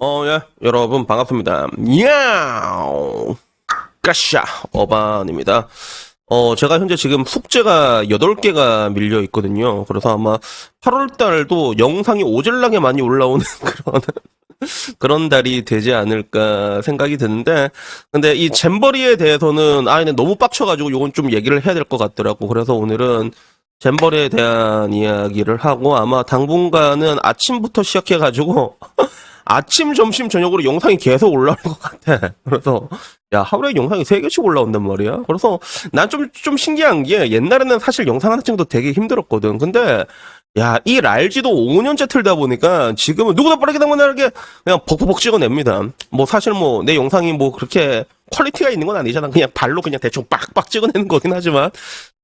어, 예, 여러분 반갑습니다. 야우! 까샤! 어반입니다. 어, 제가 현재 지금 숙제가 8개가 밀려 있거든요. 그래서 아마 8월 달도 영상이 오질나게 많이 올라오는 그런, 그런 달이 되지 않을까 생각이 드는데, 근데 이 잼버리에 대해서는, 아, 근데 너무 빡쳐가지고 요건 좀 얘기를 해야 될 것 같더라고. 그래서 오늘은 잼버리에 대한 이야기를 하고, 아마 당분간은 아침부터 시작해가지고, 아침, 점심, 저녁으로 영상이 계속 올라올 것 같아. 그래서, 야, 하루에 영상이 3개씩 올라온단 말이야. 그래서, 난 좀, 좀 신기한 게, 옛날에는 사실 영상 하나 찍도 되게 힘들었거든. 근데, 야, 이 랄지도 5년째 틀다 보니까, 지금은 누구나 빠르게 당근하게 그냥 벅벅벅 찍어냅니다. 뭐, 사실 뭐, 내 영상이 뭐, 그렇게 퀄리티가 있는 건 아니잖아. 그냥 발로 그냥 대충 빡빡 찍어내는 거긴 하지만,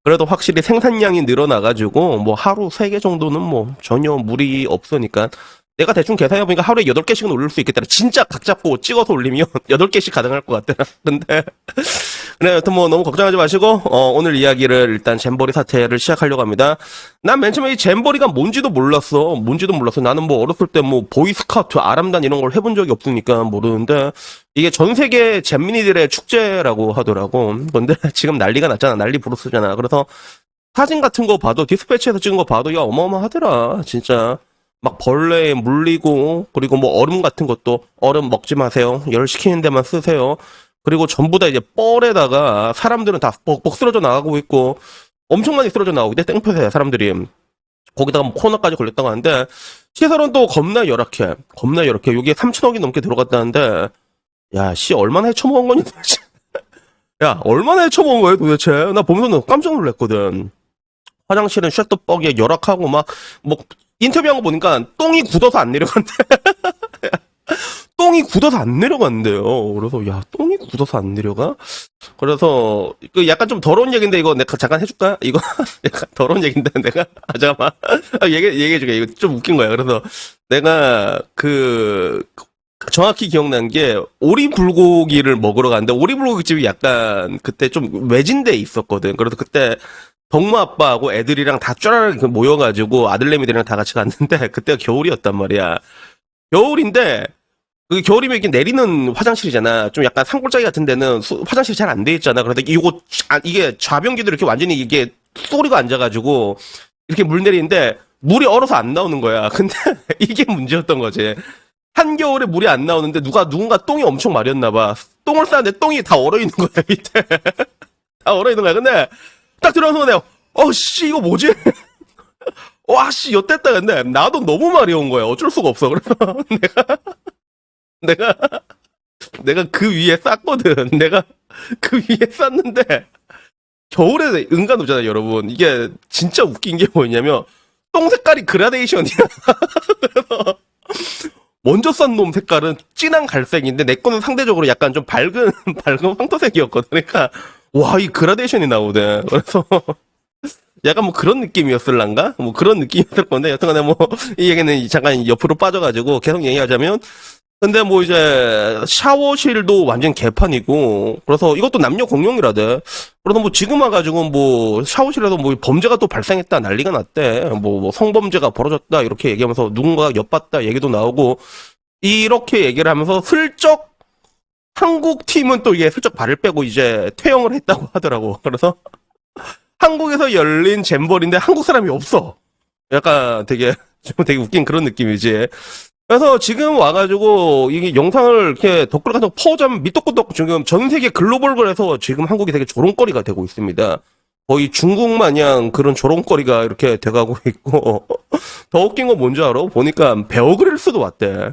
그래도 확실히 생산량이 늘어나가지고, 뭐, 하루 3개 정도는 뭐, 전혀 무리 없으니까, 내가 대충 계산해보니까 하루에 8개씩은 올릴 수 있겠다. 진짜 각 잡고 찍어서 올리면 8개씩 가능할 것 같더라. 근데, 그래, 여튼 뭐 너무 걱정하지 마시고, 어, 오늘 이야기를 일단 잼버리 사태를 시작하려고 합니다. 난 맨 처음에 이 잼버리가 뭔지도 몰랐어. 뭔지도 몰랐어. 나는 뭐 어렸을 때 뭐 보이스카우트, 아람단 이런 걸 해본 적이 없으니까 모르는데, 이게 전 세계 잼민이들의 축제라고 하더라고. 근데 지금 난리가 났잖아. 난리 부르스잖아. 그래서 사진 같은 거 봐도, 디스패치에서 찍은 거 봐도, 야, 어마어마하더라. 진짜. 막 벌레에 물리고 그리고 뭐 얼음 같은 것도 얼음 먹지 마세요. 열 식히는 데만 쓰세요. 그리고 전부 다 이제 뻘에다가 사람들은 다 벅벅 쓰러져 나가고 있고 엄청 많이 쓰러져 나오고 있대 땡볕에 사람들이 거기다가 뭐 코로나까지 걸렸다고 하는데 시설은 또 겁나 열악해. 겁나 열악해. 여기에 3천억이 넘게 들어갔다는데 야, 씨 얼마나 해쳐먹은 거니 도대체. 야, 얼마나 해쳐먹은 거야 도대체. 나 보면서 깜짝 놀랐거든. 화장실은 셔터벅에 열악하고 막 뭐 인터뷰한 거 보니까 똥이 굳어서 안 내려간대. 똥이 굳어서 안 내려간대요. 그래서 야 똥이 굳어서 안 내려가? 그래서 그 약간 좀 더러운 얘기인데 이거 내가 잠깐 해줄까? 이거 약간 더러운 얘기인데 내가 아 잠깐만 아, 얘기 얘기해 줄게. 이거 좀 웃긴 거야. 그래서 내가 그 정확히 기억난 게 오리 불고기를 먹으러 갔는데 오리 불고기 집이 약간 그때 좀 외진 데 있었거든. 그래서 그때 덕무 아빠하고 애들이랑 다 쫘라락 모여가지고 아들내미들이랑 다 같이 갔는데 그때가 겨울이었단 말이야. 겨울인데 그 겨울이면 이게 내리는 화장실이잖아. 좀 약간 산골짜기 같은 데는 수- 화장실이 잘 안 돼 있잖아. 그런데 이거 아, 이게 좌변기도 이렇게 완전히 이게 소리가 앉아가지고 이렇게 물 내리는데 물이 얼어서 안 나오는 거야. 근데 이게 문제였던 거지. 한겨울에 물이 안 나오는데 누가 누군가 똥이 엄청 마렸나 봐. 똥을 싸는데 똥이 다 얼어 있는 거야 밑에. 다 얼어 있는 거야. 근데 딱 들어가서 내가 어씨 이거 뭐지? 와씨 엿됐다 근데 나도 너무 마려운 거야. 어쩔 수가 없어. 그래서 내가 내가 내가 그 위에 쌌거든. 내가 그 위에 쌌는데 겨울에 은간 오잖아, 여러분. 이게 진짜 웃긴 게 뭐냐면 똥 색깔이 그라데이션이야. 그래서 먼저 싼 놈 색깔은 진한 갈색인데 내 거는 상대적으로 약간 좀 밝은 밝은 황토색이었거든. 그러니까 와 이 그라데이션이 나오네. 그래서 약간 뭐 그런 느낌이었을란가? 뭐 그런 느낌이었을 건데 여튼간에 뭐 이 얘기는 잠깐 옆으로 빠져가지고 계속 얘기하자면 근데 뭐 이제 샤워실도 완전 개판이고 그래서 이것도 남녀 공용이라대. 그래서 뭐 지금 와가지고 뭐 샤워실에서 뭐 범죄가 또 발생했다 난리가 났대. 뭐, 뭐 성범죄가 벌어졌다 이렇게 얘기하면서 누군가가 엿봤다 얘기도 나오고 이렇게 얘기를 하면서 슬쩍 한국 팀은 또 이게 슬쩍 발을 빼고 이제 퇴영을 했다고 하더라고. 그래서 한국에서 열린 잼버리인데 한국 사람이 없어. 약간 되게 좀 되게 웃긴 그런 느낌이지. 그래서 지금 와가지고 이게 영상을 이렇게 댓글 같은 거 퍼오자면 밑도끄덕 지금 전 세계 글로벌에서 지금 한국이 되게 조롱거리가 되고 있습니다. 거의 중국 마냥 그런 조롱거리가 이렇게 돼가고 있고 더 웃긴 건 뭔지 알아? 보니까 베어그릴스도 왔대.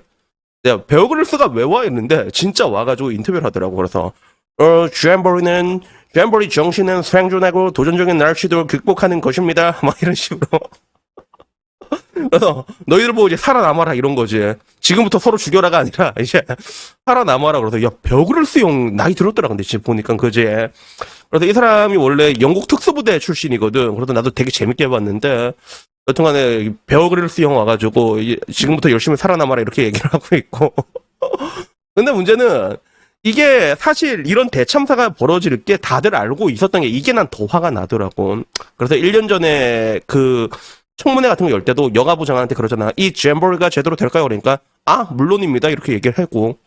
야, 베어그릴스가 왜 와 있는데 진짜 와가지고 인터뷰를 하더라고. 그래서 어 잼버리는 잼버리 정신은 생존하고 도전적인 날씨도 극복하는 것입니다. 막 이런 식으로. 그래서 너희들 보고 이제 살아남아라 이런 거지. 지금부터 서로 죽여라가 아니라 이제 살아남아라 그래서 야 벽을 용 나이 들었더라 근데 지금 보니까 그지. 그래서 이 사람이 원래 영국 특수부대 출신이거든. 그래서 나도 되게 재밌게 봤는데 여튼간에 베어그릴스 형 와가지고 이- 지금부터 열심히 살아남아라 이렇게 얘기를 하고 있고. 근데 문제는 이게 사실 이런 대참사가 벌어질 게 다들 알고 있었던 게 이게 난 더 화가 나더라고. 그래서 1년 전에 그 청문회 같은 거 열 때도 여가부 장관한테 그러잖아. 이 잼버리가 제대로 될까요? 그러니까 아 물론입니다 이렇게 얘기를 하고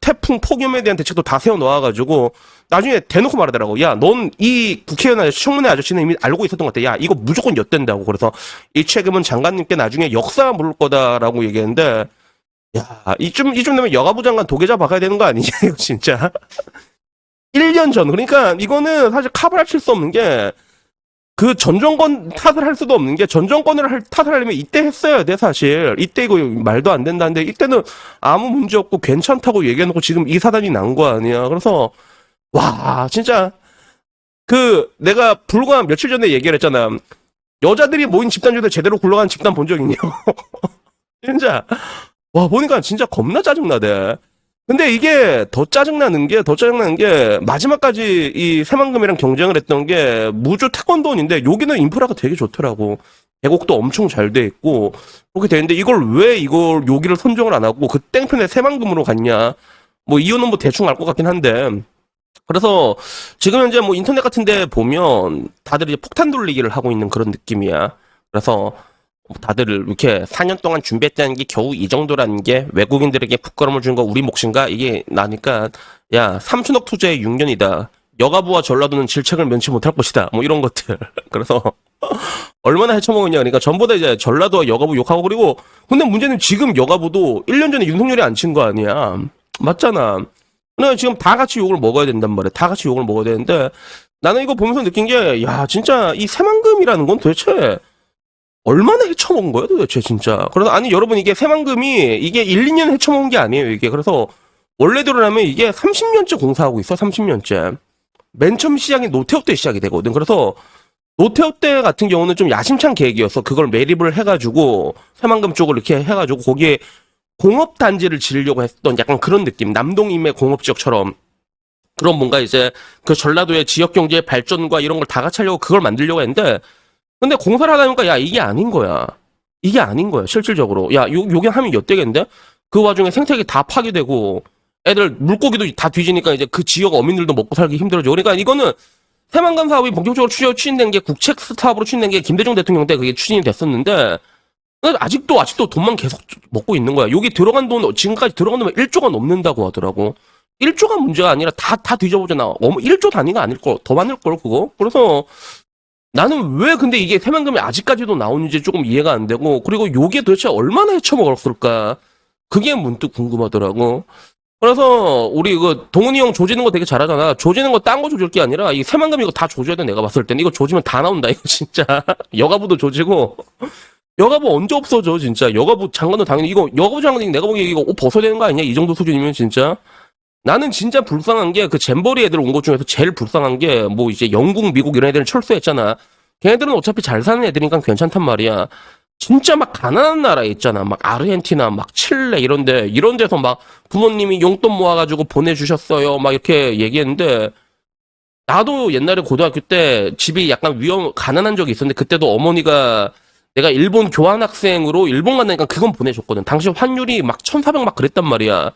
태풍 폭염에 대한 대책도 다 세워 놓아가지고 나중에 대놓고 말하더라고. 야, 넌 이 국회의원 아저씨, 청문회 아저씨는 이미 알고 있었던 것 같아. 야, 이거 무조건 엿된다고. 그래서 이 책임은 장관님께 나중에 역사 물을 거다라고 얘기했는데, 야, 이쯤, 이쯤 되면 여가부 장관 도계자 박아야 되는 거 아니냐, 이거 진짜. 1년 전. 그러니까 이거는 사실 카바를 칠수 없는 게, 그 전 정권 탓을 할 수도 없는 게 전 정권을 할, 탓을 하려면 이때 했어야 돼 사실. 이때 이거 말도 안 된다는데 이때는 아무 문제 없고 괜찮다고 얘기해놓고 지금 이 사단이 난 거 아니야. 그래서 와 진짜. 그 내가 불과 며칠 전에 얘기를 했잖아. 여자들이 모인 집단 중에 제대로 굴러가는 집단 본 적 있냐 진짜. 와 보니까 진짜 겁나 짜증나대 근데 이게 더 짜증나는 게, 더 짜증나는 게, 마지막까지 이 새만금이랑 경쟁을 했던 게, 무주 태권도원인데, 여기는 인프라가 되게 좋더라고. 계곡도 엄청 잘 돼 있고, 그렇게 되는데, 이걸 왜 이걸, 여기를 선정을 안 하고, 그 땡편에 새만금으로 갔냐. 뭐, 이유는 뭐 대충 알 것 같긴 한데, 그래서, 지금 현재 뭐 인터넷 같은 데 보면, 다들 이제 폭탄 돌리기를 하고 있는 그런 느낌이야. 그래서, 다들 이렇게 4년 동안 준비했다는 게 겨우 이 정도라는 게 외국인들에게 부끄러움을 준거 우리 몫인가? 이게 나니까 야 3천억 투자에 6년이다. 여가부와 전라도는 질책을 면치 못할 것이다. 뭐 이런 것들. 그래서 얼마나 헤쳐먹었냐. 그러니까 전보다 이제 전라도와 여가부 욕하고 그리고 근데 문제는 지금 여가부도 1년 전에 윤석열이 안 친 거 아니야. 맞잖아. 그러니까 지금 다 같이 욕을 먹어야 된단 말이야. 다 같이 욕을 먹어야 되는데 나는 이거 보면서 느낀 게 야 진짜 이 새만금이라는 건 도대체 얼마나 헤쳐먹은 거야 도대체 진짜? 그래서 아니 여러분 이게 새만금이 이게 1, 2년 헤쳐먹은 게 아니에요 이게. 그래서 원래대로라면 이게 30년째 공사하고 있어 30년째. 맨 처음 시작이 노태우 때 시작이 되거든. 그래서 노태우 때 같은 경우는 좀 야심찬 계획이었어. 그걸 매립을 해가지고 새만금 쪽을 이렇게 해가지고 거기에 공업 단지를 지으려고 했던 약간 그런 느낌. 남동임의 공업 지역처럼. 그런 뭔가 이제 그 전라도의 지역 경제의 발전과 이런 걸 다 같이 하려고 그걸 만들려고 했는데 근데 공사를 하다 보니까 야 이게 아닌 거야. 이게 아닌 거야 실질적으로. 야 요, 요게 하면 엿되겠는데? 그 와중에 생태계 다 파괴되고 애들 물고기도 다 뒤지니까 이제 그 지역 어민들도 먹고 살기 힘들어져. 그러니까 이거는 새만금 사업이 본격적으로 추진, 추진된 게 국책 스타업으로 추진된 게 김대중 대통령 때 그게 추진이 됐었는데 아직도 아직도 돈만 계속 먹고 있는 거야. 여기 들어간 돈 지금까지 들어간 돈은 1조가 넘는다고 하더라고. 1조가 문제가 아니라 다 다 뒤져보잖아. 어머 1조 단위가 아닐 걸. 더 많을 걸 그거. 그래서 나는 왜 근데 이게 새만금이 아직까지도 나오는지 조금 이해가 안 되고 그리고 요게 도대체 얼마나 헤쳐먹었을까? 그게 문득 궁금하더라고. 그래서 우리 이거 동훈이 형 조지는 거 되게 잘하잖아. 조지는 거 딴 거 조질 게 아니라 이 새만금 이거 다 조져야 돼 내가 봤을 때는. 이거 조지면 다 나온다 이거 진짜. 여가부도 조지고. 여가부 언제 없어져 진짜. 여가부 장관도 당연히 이거 여가부 장관이 내가 보기에 이거 옷 벗어야 되는 거 아니냐? 이 정도 수준이면 진짜 나는 진짜 불쌍한 게 그 잼버리 애들 온 것 중에서 제일 불쌍한 게 뭐 이제 영국, 미국 이런 애들은 철수했잖아. 걔네들은 어차피 잘 사는 애들이니까 괜찮단 말이야. 진짜 막 가난한 나라에 있잖아. 막 아르헨티나, 막 칠레 이런데 이런 데서 막 부모님이 용돈 모아가지고 보내주셨어요. 막 이렇게 얘기했는데 나도 옛날에 고등학교 때 집이 약간 위험 가난한 적이 있었는데 그때도 어머니가 내가 일본 교환학생으로 일본 간다니까 그건 보내줬거든. 당시 환율이 막 1,400 막 그랬단 말이야.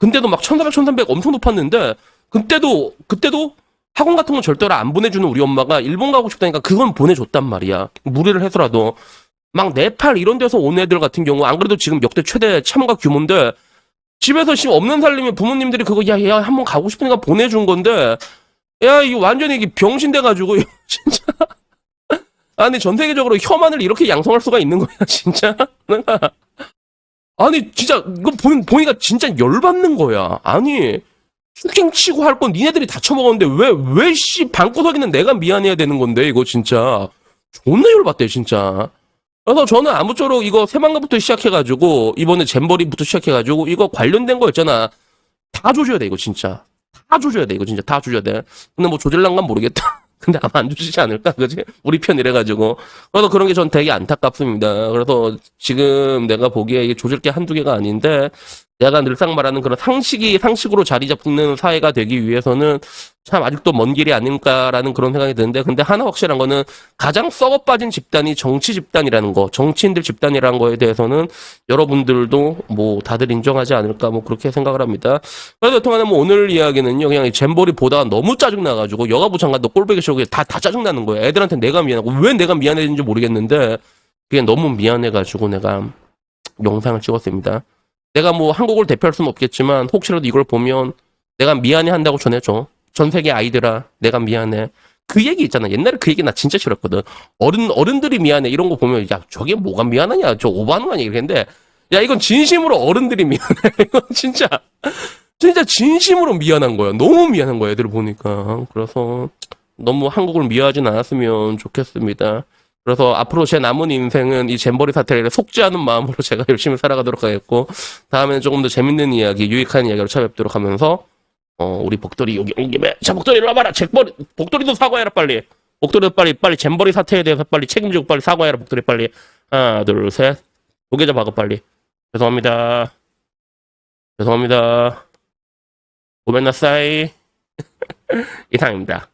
근데도 막 1400, 1300 엄청 높았는데 그때도 그때도 학원 같은 건 절대로 안 보내주는 우리 엄마가 일본 가고 싶다니까 그건 보내줬단 말이야. 무리를 해서라도. 막 네팔 이런 데서 온 애들 같은 경우 안 그래도 지금 역대 최대 참가 규모인데 집에서 지금 없는 살림에 부모님들이 그거 야 야 한번 가고 싶으니까 보내준 건데 야 이거 완전히 이게 병신 돼 가지고 진짜. 아니 전 세계적으로 혐한을 이렇게 양성할 수가 있는 거야 진짜 아니 진짜 이거 보, 보니까 진짜 열받는 거야. 아니 슈킹 치고 할 건 니네들이 다 처먹었는데 왜 왜 씨 방구석이는 내가 미안해야 되는 건데 이거 진짜 존나 열받대 진짜. 그래서 저는 아무쪼록 이거 새만금부터 시작해가지고 이번에 잼버리부터 시작해가지고 이거 관련된 거 있잖아 다 조져야 돼 이거 진짜 다 조져야 돼 이거 진짜 다 조져야 돼. 근데 뭐 조질란간 모르겠다. 근데 아마 안 주시지 않을까, 그지? 우리 편 이래가지고. 그래서 그런 게 전 되게 안타깝습니다. 그래서 지금 내가 보기에 이게 조질 게 한두 개가 아닌데, 내가 늘상 말하는 그런 상식이 상식으로 자리 잡는 사회가 되기 위해서는 참 아직도 먼 길이 아닐까라는 그런 생각이 드는데, 근데 하나 확실한 거는 가장 썩어 빠진 집단이 정치 집단이라는 거, 정치인들 집단이라는 거에 대해서는 여러분들도 뭐 다들 인정하지 않을까 뭐 그렇게 생각을 합니다. 그래서 여튼간에 뭐 오늘 이야기는요, 그냥 이 잼버리 보다가 너무 짜증나가지고 여가부 장관도 꼴보기 싫고 다, 다 짜증나는 거예요. 애들한테 내가 미안하고 왜 내가 미안해지는지 모르겠는데, 그게 너무 미안해가지고 내가 영상을 찍었습니다. 내가 뭐 한국을 대표할 수는 없겠지만 혹시라도 이걸 보면 내가 미안해 한다고 전해줘. 전 세계 아이들아, 내가 미안해. 그 얘기 있잖아. 옛날에 그 얘기 나 진짜 싫었거든. 어른, 어른들이 미안해. 이런 거 보면, 야, 저게 뭐가 미안하냐. 저 오버하는 거 아니야. 이랬는데, 야, 이건 진심으로 어른들이 미안해. 이건 진짜, 진짜 진심으로 미안한 거야. 너무 미안한 거야. 애들 보니까. 그래서 너무 한국을 미워하진 않았으면 좋겠습니다. 그래서 앞으로 제 남은 인생은 이 잼버리 사태를 속지 않은 마음으로 제가 열심히 살아가도록 하겠고, 다음에는 조금 더 재밌는 이야기, 유익한 이야기로 찾아뵙도록 하면서, 어, 우리 복돌이 여기 온 김에, 자, 복돌이 일로 와봐라. 잭버리, 복돌이도 사과해라, 빨리. 복돌이도 빨리, 빨리 잼버리 사태에 대해서 빨리 책임지고 빨리 사과해라, 복돌이 빨리. 하나, 둘, 셋. 고개자 박아, 빨리. 죄송합니다. 죄송합니다. 고멘나사이. 이상입니다.